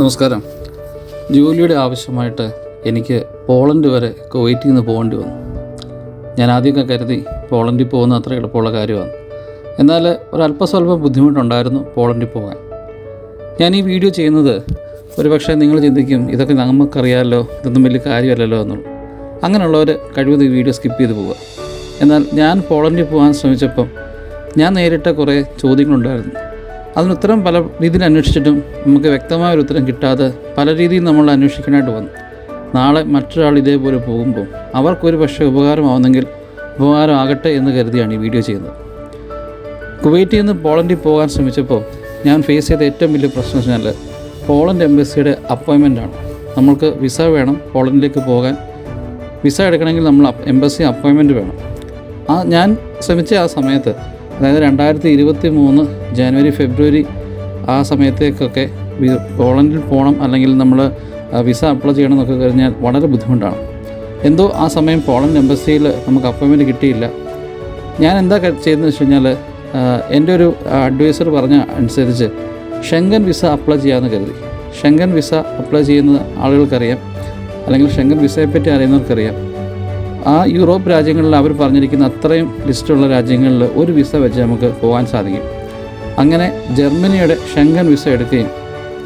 നമസ്കാരം. ജോലിയുടെ ആവശ്യമായിട്ട് എനിക്ക് പോളണ്ട് വരെ കുവൈറ്റിൽ നിന്ന് പോകേണ്ടി വന്നു. ഞാൻ ആദ്യമൊക്കെ കരുതി പോളണ്ടിൽ പോകുന്ന അത്ര എളുപ്പമുള്ള കാര്യമാണ്. എന്നാൽ ഒരല്പസ്വല്പം ബുദ്ധിമുട്ടുണ്ടായിരുന്നു പോളണ്ടിൽ പോകാൻ. ഞാൻ ഈ വീഡിയോ ചെയ്യുന്നത് ഒരുപക്ഷെ നിങ്ങൾ ചിന്തിക്കും ഇതൊക്കെ നമുക്കറിയാമല്ലോ ഇതൊന്നും വലിയ കാര്യമല്ലല്ലോ എന്നുള്ളൂ. അങ്ങനെയുള്ളവർ കഴിവത് ഈ വീഡിയോ സ്കിപ്പ് ചെയ്ത് പോവുക. എന്നാൽ ഞാൻ പോളണ്ടിൽ പോകാൻ ശ്രമിച്ചപ്പം ഞാൻ നേരിട്ട കുറേ ചോദ്യങ്ങളുണ്ടായിരുന്നു. അതിന് ഉത്തരം പല രീതിയിൽ അന്വേഷിച്ചിട്ടും നമുക്ക് വ്യക്തമായ ഒരു ഉത്തരം കിട്ടാതെ പല രീതിയിൽ നമ്മൾ അന്വേഷിക്കാനായിട്ട് വന്നു. നാളെ മറ്റൊരാൾ ഇതേപോലെ പോകുമ്പോൾ അവർക്കൊരു പക്ഷേ ഉപകാരമാവുന്നെങ്കിൽ ഉപകാരമാകട്ടെ എന്ന് കരുതിയാണ് ഈ വീഡിയോ ചെയ്യുന്നത്. കുവൈറ്റിൽ നിന്ന് പോളണ്ടിൽ പോകാൻ ശ്രമിച്ചപ്പോൾ ഞാൻ ഫേസ് ചെയ്ത ഏറ്റവും വലിയ പ്രശ്നം എന്ന് വെച്ചാൽ പോളണ്ട് എംബസിയുടെ അപ്പോയിൻമെന്റാണ് നമ്മൾക്ക് വിസ വേണം പോളണ്ടിലേക്ക് പോകാൻ വിസ എടുക്കണമെങ്കിൽ നമ്മൾ എംബസി അപ്പോയിൻമെന്റ് വേണം. ആ ഞാൻ ശ്രമിച്ച ആ സമയത്ത് അതായത് രണ്ടായിരത്തി ഇരുപത്തി മൂന്ന് ജനുവരി ഫെബ്രുവരി ആ സമയത്തേക്കൊക്കെ പോളണ്ടിൽ പോകണം അല്ലെങ്കിൽ നമ്മൾ വിസ അപ്ലൈ ചെയ്യണം എന്നൊക്കെ കഴിഞ്ഞാൽ വളരെ ബുദ്ധിമുട്ടാണ്. എന്തോ ആ സമയം പോളണ്ട് എംബസിയിൽ നമുക്ക് അപ്പോയിൻമെന്റ് കിട്ടിയില്ല. ഞാൻ എന്താ ചെയ്തെന്ന് വെച്ച് കഴിഞ്ഞാൽ എന്റെ ഒരു അഡ്വൈസർ പറഞ്ഞ അനുസരിച്ച് ഷെങ്കൻ വിസ അപ്ലൈ ചെയ്യാമെന്ന് കരുതി. ഷെങ്കൻ വിസ അപ്ലൈ ചെയ്യുന്ന ആളുകൾക്കറിയാം. അല്ലെങ്കിൽ ഷെങ്കൻ വിസയെപ്പറ്റി അറിയുന്നവർക്കറിയാം. ആ യൂറോപ്പ് രാജ്യങ്ങളിൽ അവർ പറഞ്ഞിരിക്കുന്ന അത്രയും ലിസ്റ്റുള്ള രാജ്യങ്ങളിൽ ഒരു വിസ വെച്ച് നമുക്ക് പോകാൻ സാധിക്കും. അങ്ങനെ ജർമ്മനിയുടെ ഷെങ്കൻ വിസ എടുക്കുകയും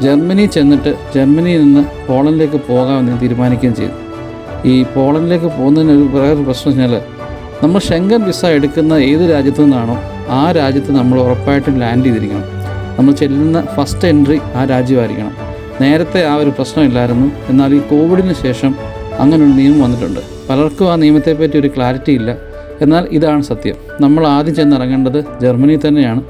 ജർമ്മനി ചെന്നിട്ട് ജർമ്മനിയിൽ നിന്ന് പോളണ്ടിലേക്ക് പോകാമെന്ന് തീരുമാനിക്കുകയും ചെയ്തു. ഈ പോളണ്ടിലേക്ക് പോകുന്നതിന് ഒരു വേറൊരു പ്രശ്നം വെച്ചാൽ നമ്മൾ ഷെങ്കൻ വിസ എടുക്കുന്ന ഏത് രാജ്യത്തു നിന്നാണോ ആ രാജ്യത്ത് നമ്മൾ ഉറപ്പായിട്ടും ലാൻഡ് ചെയ്തിരിക്കണം. നമ്മൾ ചെല്ലുന്ന ഫസ്റ്റ് എൻട്രി ആ രാജ്യമായിരിക്കണം. നേരത്തെ ആ ഒരു പ്രശ്നമില്ലായിരുന്നു എന്നാൽ ഈ കോവിഡിന് ശേഷം അങ്ങനൊരു നിയമം വന്നിട്ടുണ്ട്. പലർക്കും ആ നിയമത്തെപ്പറ്റി ഒരു ക്ലാരിറ്റി ഇല്ല. എന്നാൽ ഇതാണ് സത്യം. നമ്മൾ ആദ്യം ചെന്നിറങ്ങേണ്ടത് ജർമ്മനിയിൽ തന്നെയാണ്.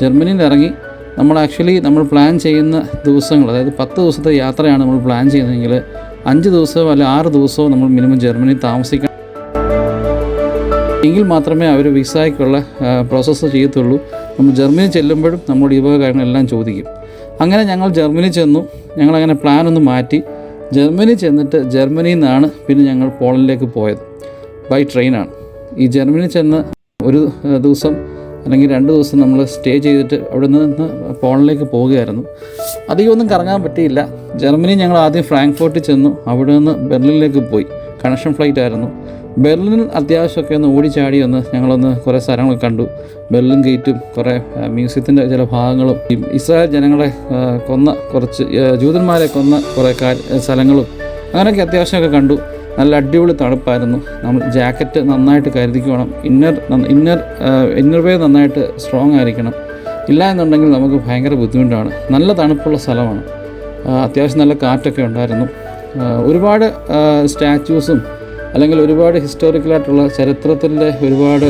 ജർമ്മനിയിൽ ഇറങ്ങി നമ്മൾ ആക്ച്വലി നമ്മൾ പ്ലാൻ ചെയ്യുന്ന ദിവസങ്ങൾ അതായത് പത്ത് ദിവസത്തെ യാത്രയാണ് നമ്മൾ പ്ലാൻ ചെയ്യുന്നതെങ്കിൽ അഞ്ച് ദിവസമോ അല്ല ആറ് ദിവസമോ നമ്മൾ മിനിമം ജർമ്മനിയിൽ താമസിക്കണം. എങ്കിൽ മാത്രമേ അവർ വിസയ്ക്കുള്ള പ്രോസസ്സ് ചെയ്യത്തുള്ളൂ. നമ്മൾ ജർമ്മനി ചെല്ലുമ്പോഴും നമ്മുടെ ഈ വക കാര്യങ്ങളെല്ലാം ചോദിക്കും. അങ്ങനെ ഞങ്ങൾ ജർമ്മനി ചെന്നു. ഞങ്ങളങ്ങനെ പ്ലാനൊന്ന് മാറ്റി. ജർമ്മനി ചെന്നിട്ട് ജർമ്മനിയിൽ നിന്നാണ് പിന്നെ ഞങ്ങൾ പോളണ്ടിലേക്ക് പോയത്. ബൈ ട്രെയിനാണ് ഈ ജർമ്മനി ചെന്ന് ഒരു ദിവസം അല്ലെങ്കിൽ രണ്ട് ദിവസം നമ്മൾ സ്റ്റേ ചെയ്തിട്ട് അവിടെ നിന്ന് പോളണ്ടിലേക്ക് പോവുകയായിരുന്നു. അധികമൊന്നും കറങ്ങാൻ പറ്റിയില്ല. ജർമ്മനി ഞങ്ങൾ ആദ്യം ഫ്രാങ്ക്ഫോർട്ടിൽ ചെന്നു. അവിടെ നിന്ന് ബെർലിനിലേക്ക് പോയി. കണക്ഷൻ ഫ്ലൈറ്റ് ആയിരുന്നു. ബെർലിനിൽ അത്യാവശ്യമൊക്കെ ഒന്ന് ഓടിച്ചാടി ഒന്ന് ഞങ്ങളൊന്ന് കുറേ സ്ഥലങ്ങൾ കണ്ടു. ബെർലിൻ ഗേറ്റും കുറേ മ്യൂസിയത്തിന്റെ ചില ഭാഗങ്ങളും ഇസ്രായേൽ ജനങ്ങളെ കൊന്ന കുറച്ച് ജൂതന്മാരെ കൊന്ന കുറേ സ്ഥലങ്ങളും അങ്ങനെയൊക്കെ അത്യാവശ്യമൊക്കെ കണ്ടു. നല്ല അടിപൊളി തണുപ്പായിരുന്നു. നമ്മൾ ജാക്കറ്റ് നന്നായിട്ട് കരുതിക്കണം. ഇന്നർ ഇന്നർ ഇന്നർവേ നന്നായിട്ട് സ്ട്രോങ് ആയിരിക്കണം. ഇല്ല എന്നുണ്ടെങ്കിൽ നമുക്ക് ഭയങ്കര ബുദ്ധിമുട്ടാണ്. നല്ല തണുപ്പുള്ള സ്ഥലമാണ്. അത്യാവശ്യം നല്ല കാറ്റൊക്കെ ഉണ്ടായിരുന്നു. ഒരുപാട് സ്റ്റാച്യൂസും അല്ലെങ്കിൽ ഒരുപാട് ഹിസ്റ്റോറിക്കലായിട്ടുള്ള ചരിത്രത്തിന്റെ ഒരുപാട്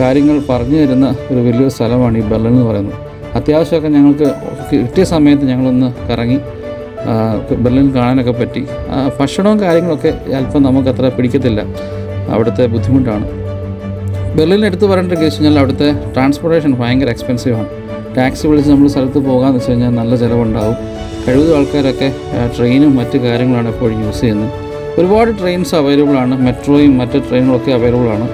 കാര്യങ്ങൾ പറഞ്ഞു തരുന്ന ഒരു വലിയൊരു സ്ഥലമാണ് ഈ ബെർലിൻ എന്ന് പറയുന്നത്. അത്യാവശ്യമൊക്കെ ഞങ്ങൾക്ക് കിട്ടിയ സമയത്ത് ഞങ്ങളൊന്ന് കറങ്ങി ബെർലിൻ കാണാനൊക്കെ പറ്റി. ഭക്ഷണവും കാര്യങ്ങളൊക്കെ അല്പം നമുക്കത്ര പിടിക്കത്തില്ല. അവിടുത്തെ ബുദ്ധിമുട്ടാണ്. ബെർലിൻ എടുത്ത് പറയേണ്ട കേസ് കഴിഞ്ഞാൽ അവിടുത്തെ ട്രാൻസ്പോർട്ടേഷൻ ഭയങ്കര എക്സ്പെൻസീവാണ് ടാക്സി വിളിച്ച് നമ്മൾ സ്ഥലത്ത് പോകാമെന്ന് വെച്ച് കഴിഞ്ഞാൽ നല്ല ചിലവുണ്ടാവും. കഴിവതും ആൾക്കാരൊക്കെ ട്രെയിനും മറ്റു കാര്യങ്ങളാണ് എപ്പോഴും യൂസ് ചെയ്യുന്നത്. ഒരുപാട് ട്രെയിൻസ് അവൈലബിൾ ആണ്. മെട്രോയും മറ്റ് ട്രെയിനുകളൊക്കെ അവൈലബിൾ ആണ്.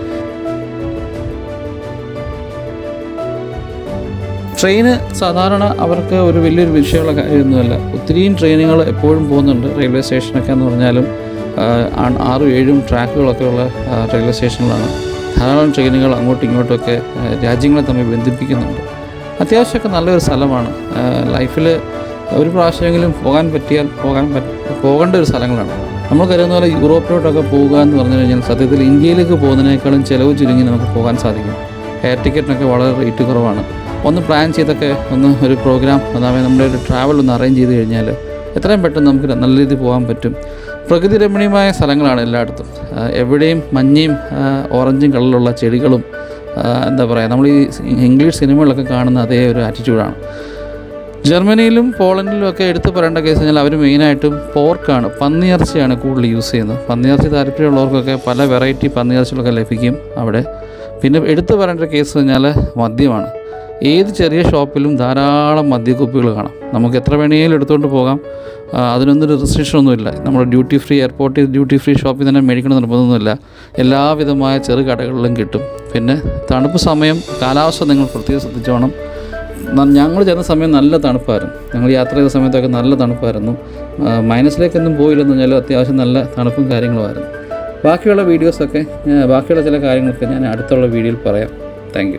ട്രെയിന് സാധാരണ അവർക്ക് ഒരു വലിയൊരു വിഷയമുള്ള കാര്യമൊന്നുമല്ല. ഒത്തിരിയും ട്രെയിനുകൾ എപ്പോഴും പോകുന്നുണ്ട് റെയിൽവേ സ്റ്റേഷനൊക്കെ എന്ന് പറഞ്ഞാലും ആറും ഏഴും ട്രാക്കുകളൊക്കെ ഉള്ള റെയിൽവേ സ്റ്റേഷനുകളാണ് ധാരാളം ട്രെയിനുകൾ അങ്ങോട്ടും ഇങ്ങോട്ടുമൊക്കെ രാജ്യങ്ങളെ തമ്മിൽ ബന്ധിപ്പിക്കുന്നുണ്ട്. അത്യാവശ്യമൊക്കെ നല്ലൊരു സ്ഥലമാണ്. ലൈഫിൽ ഒരു പ്രാവശ്യമെങ്കിലും പോകാൻ പറ്റിയാൽ പോകാൻ പറ്റ പോകേണ്ട ഒരു സ്ഥലങ്ങളാണ്. നമ്മൾ കരുതുന്ന പോലെ യൂറോപ്പിലോട്ടൊക്കെ പോകുക എന്ന് പറഞ്ഞു കഴിഞ്ഞാൽ സത്യത്തിൽ ഇന്ത്യയിലേക്ക് പോകുന്നതിനേക്കാളും ചിലവ് ചുരുങ്ങി നമുക്ക് പോകാൻ സാധിക്കും. എയർ ടിക്കറ്റിനൊക്കെ വളരെ റേറ്റ് കുറവാണ്. ഒന്ന് പ്ലാൻ ചെയ്തൊക്കെ ഒന്ന് ഒരു പ്രോഗ്രാം അതായത് നമ്മുടെ ഒരു ട്രാവൽ ഒന്ന് അറേഞ്ച് ചെയ്ത് കഴിഞ്ഞാൽ എത്രയും പെട്ടെന്ന് നമുക്ക് നല്ല രീതിയിൽ പോകാൻ പറ്റും. പ്രകൃതി രമണീയമായ സ്ഥലങ്ങളാണ് എല്ലായിടത്തും. എവിടെയും മഞ്ഞയും ഓറഞ്ചും കളറിലുള്ള ചെടികളും എന്താ പറയുക നമ്മൾ ഈ ഇംഗ്ലീഷ് സിനിമകളിലൊക്കെ കാണുന്ന അതേ ഒരു ആറ്റിറ്റ്യൂഡാണ് ജർമ്മനിയിലും പോളണ്ടിലും ഒക്കെ എടുത്തു പറയേണ്ട കേസ് കഴിഞ്ഞാൽ അവർ മെയിനായിട്ടും പോർക്കാണ് പന്നിയിറച്ചിയാണ് കൂടുതൽ യൂസ് ചെയ്യുന്നത്. പന്നിയിറച്ചി താല്പര്യമുള്ളവർക്കൊക്കെ പല വെറൈറ്റി പന്നിയിറച്ചികളൊക്കെ ലഭിക്കും അവിടെ. പിന്നെ എടുത്തു പറയേണ്ട കേസ് കഴിഞ്ഞാൽ മദ്യമാണ്. ഏത് ചെറിയ ഷോപ്പിലും ധാരാളം മദ്യക്കുപ്പികൾ കാണാം. നമുക്ക് എത്ര വേണമെങ്കിലും എടുത്തുകൊണ്ട് പോകാം. അതിനൊന്നൊരു അതിനൊന്നും ഒരു റെസ്ട്രിക്ഷൻ ഒന്നുമില്ല. നമ്മൾ ഡ്യൂട്ടി ഫ്രീ എയർപോർട്ടിൽ ഡ്യൂട്ടി ഫ്രീ ഷോപ്പിൽ തന്നെ മേടിക്കണം നിർബന്ധമൊന്നുമില്ല. എല്ലാവിധമായ ചെറു കടകളിലും കിട്ടും. പിന്നെ തണുപ്പ് സമയം കാലാവസ്ഥ നിങ്ങൾ പ്രത്യേകം ശ്രദ്ധിച്ചോണം. ഞങ്ങൾ ചെന്ന സമയം നല്ല തണുപ്പായിരുന്നു. ഞങ്ങൾ യാത്ര ചെയ്ത സമയത്തൊക്കെ നല്ല തണുപ്പായിരുന്നു. മൈനസിലേക്കൊന്നും പോയില്ലെന്ന് പറഞ്ഞാൽ അത്യാവശ്യം നല്ല തണുപ്പും കാര്യങ്ങളുമായിരുന്നു. ബാക്കിയുള്ള വീഡിയോസൊക്കെ ബാക്കിയുള്ള ചില കാര്യങ്ങളൊക്കെ ഞാൻ അടുത്തുള്ള വീഡിയോയിൽ പറയാം. താങ്ക്